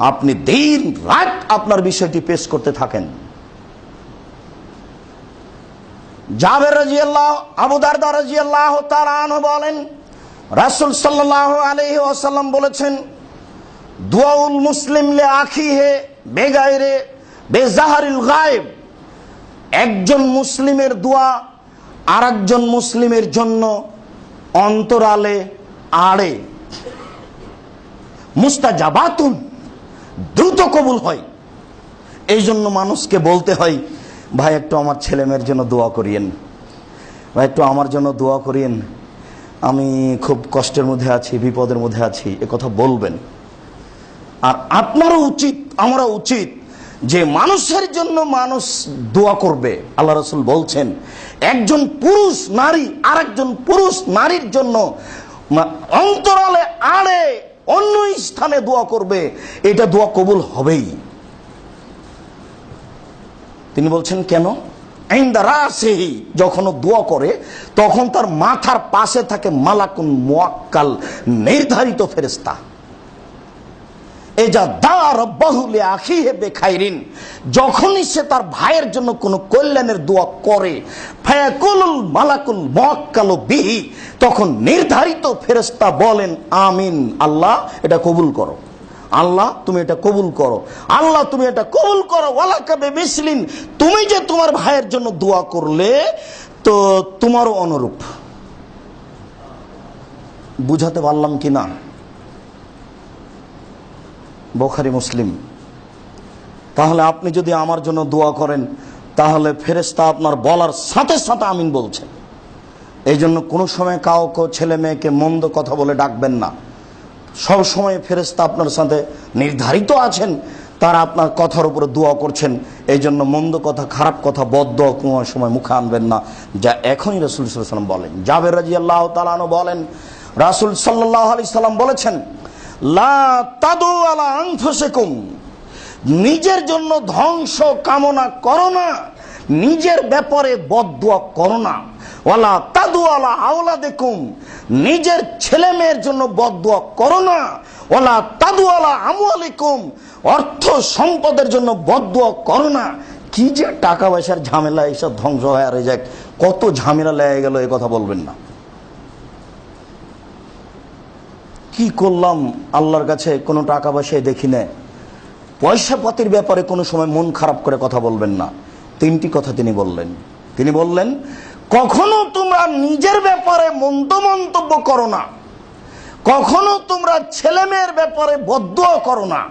আপনি দিন রাত আপনার বিষয়টি পেশ করতে থাকেন। জাবের রাজিয়াল্লাহ, আবু দারদা রাজিয়াল্লাহ তাআলা বলেন, রাসূল সাল্লাল্লাহু আলাইহি ওয়াসাল্লাম বলেছেন দুয়াউল মুসলিম লে আখি আখিহে বেগাইরে বেজাহারিল গায়েব। একজন মুসলিমের দোয়া আর একজন মুসলিমের জন্য অন্তরালে আড়ে। মুস্তাজাবাতুন। দ্রুত কবুল হয়। এই জন্য মানুষকে বলতে হয়, ভাই, একটু আমার ছেলে মেয়ের জন্য দোয়া করিয়েন। ভাই, একটু আমার জন্য দোয়া করিয়েন। আমি খুব কষ্টের মধ্যে আছি, বিপদের মধ্যে আছি কথা বলবেন। আর আপনারও উচিত, আমারও উচিত যে মানুষের জন্য মানুষ দোয়া করবে। আল্লাহ রসুল বলছেন, একজন পুরুষ নারী আর একজন পুরুষ নারীর জন্য অন্তরালে আড়ে অন্য স্থানে দোয়া করবে, এটা দোয়া কবুল হবেই। তিনি বলছেন, কেন? রাসেহি যখন দোয়া করে, তখন তার মাথার পাশে থাকে মালাকুন মোয়াক্কাল, নির্ধারিত ফেরেস্তা যখনই সে তার ভাইয়ের জন্য কোনো কল্যাণের দোয়া করে মালাকুল মোয়াক্কাল বিহি, তখন নির্ধারিত ফেরেস্তা বলেন, আমিন, আল্লাহ এটা কবুল করো। আল্লাহ, তুমি এটা কবুল করো। আল্লাহ, তুমি এটা কবুল করো। ওয়ালাকাবে মিসলিন তুমি যে তোমার ভাইয়ের জন্য দোয়া করলে, তো তোমারও অনুরূপ। বুঝাতে পারলাম কি না? বোখারি মুসলিম। তাহলে আপনি যদি আমার জন্য দোয়া করেন, তাহলে ফেরেস্তা আপনার বলার সাথে সাথে আমিন বলছেন এই জন্য কোনো সময় কাউকে ছেলে মেয়েকে মন্দ কথা বলে ডাকবেন না। সব সময় ফেরেস্তা আপনার সাথে নির্ধারিত আছেন, তারা আপনার কথার উপরে দোয়া করছেন। এই জন্য মন্দ কথা, খারাপ কথা বদ্ধ কোনো সময় মুখে আনবেন না। যা এখনই রসুল সাল্লাম বলেন। জাবের রাজি আল্লাহ তালানো বলেন, রাসুল সাল্লাহ আলি সাল্লাম বলেছেন লা তাদু আলা আনফুসিকুম। নিজের জন্য ধ্বংস কামনা করো না, নিজের ব্যাপারে বদুয়া করো না। ওয়ালা তাদু আলা আওলা দেখুম নিজের ছেলে মেয়ের জন্য বদুয়া করো না। ওয়ালা তাদু আলা আমুয়ালিকুম অর্থ সম্পদের জন্য বদুয়া করো না। কি যে টাকা পয়সার ঝামেলা, এইসব ধ্বংস হয়ে। আর যাক, কত ঝামেলা লেগে গেল এই কথা বলবেন না। কি করলাম আল্লাহর কাছে কোনো টাকা পয়সায় দেখি না পয়সা পাতির ব্যাপারে কোনো সময় মন খারাপ করে কথা বলবেন না। তিনটি কথা তিনি বললেন। তিনি বললেন, কখনো তোমরা নিজের ব্যাপারে মন্দ মন্তব্য করো না। কখনো তোমরা ছেলে মেয়ের ব্যাপারে বদ্ধ করো না।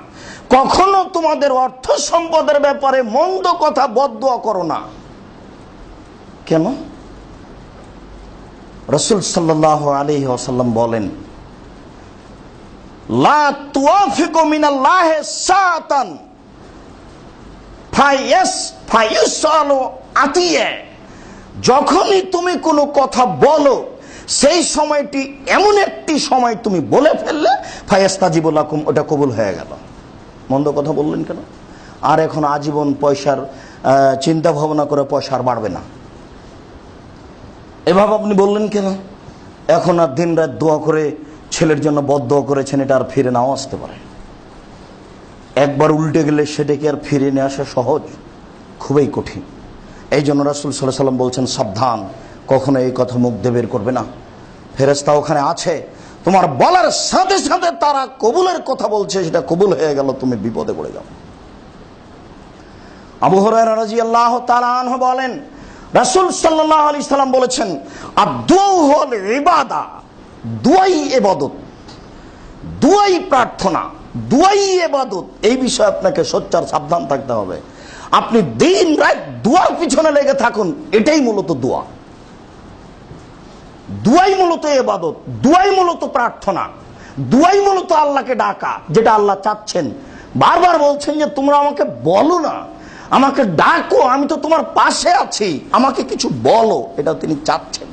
কখনো তোমাদের অর্থ সম্পদের ব্যাপারে মন্দ কথা বদুয়া করো না। কেন? রসুল সাল্লাহ আলী আসাল্লাম বলেন যখনই তুমি কোনো কথা বলো, সেই সময়টি এমন একটি সময় তুমি বলে ফেললে ফায়াস্তাজিবুল আকুম ওটা কবুল হয়ে গেল। মন্দ কথা বললেন কেন? আর এখন আজীবন পয়সার চিন্তা ভাবনা করে পয়সা আর বাড়বে না। এভাবে আপনি বললেন কেন? এখন আর দিন রাত দোয়া করে ছেলের জন্য বদ্ধ করেছেন, এটা আর ফিরে নাও আসতে পারে। একবার উল্টে গেলে সেটাকে আর ফিরে নিয়ে আসা সহজ, খুবই কঠিন। এই জন্য রাসুল সাল্লাহ সাল্লাম বলছেন, সাবধান, কখনো এই কথা মুখ দিয়ে বের করবে না। ফেরেস্তা ওখানে আছে, তোমার বলার সাথে সাথে তারা কবুলের কথা বলছে, সেটা কবুল হয়ে গেল, তুমি বিপদে পড়ে যাও। আবু হরাইরা রাদিয়াল্লাহু তাআলা বলেন, রাসূল সাল্লাল্লাহু আলাইহি সাল্লাম বলেছেন হল ইবাদা। দুয়াই এবাদত, দুয়াই প্রার্থনা, দুয়াই এবাদত, এই বিষয়ে আপনাকে সোচ্চার, সাবধান থাকতে হবে। আপনি দিন রাত দুয়ার পিছনে লেগে থাকুন, এটাই মূলত দোয়া। দুয়াই মূলত এবাদত, দুয়াই মূলত প্রার্থনা, দুয়াই মূলত আল্লাহকে ডাকা, যেটা আল্লাহ চাচ্ছেন। বারবার বলছেন যে, তোমরা আমাকে বলো না, আমাকে ডাকো, আমি তো তোমার পাশে আছি, আমাকে কিছু বলো। এটা তিনি চাচ্ছেন।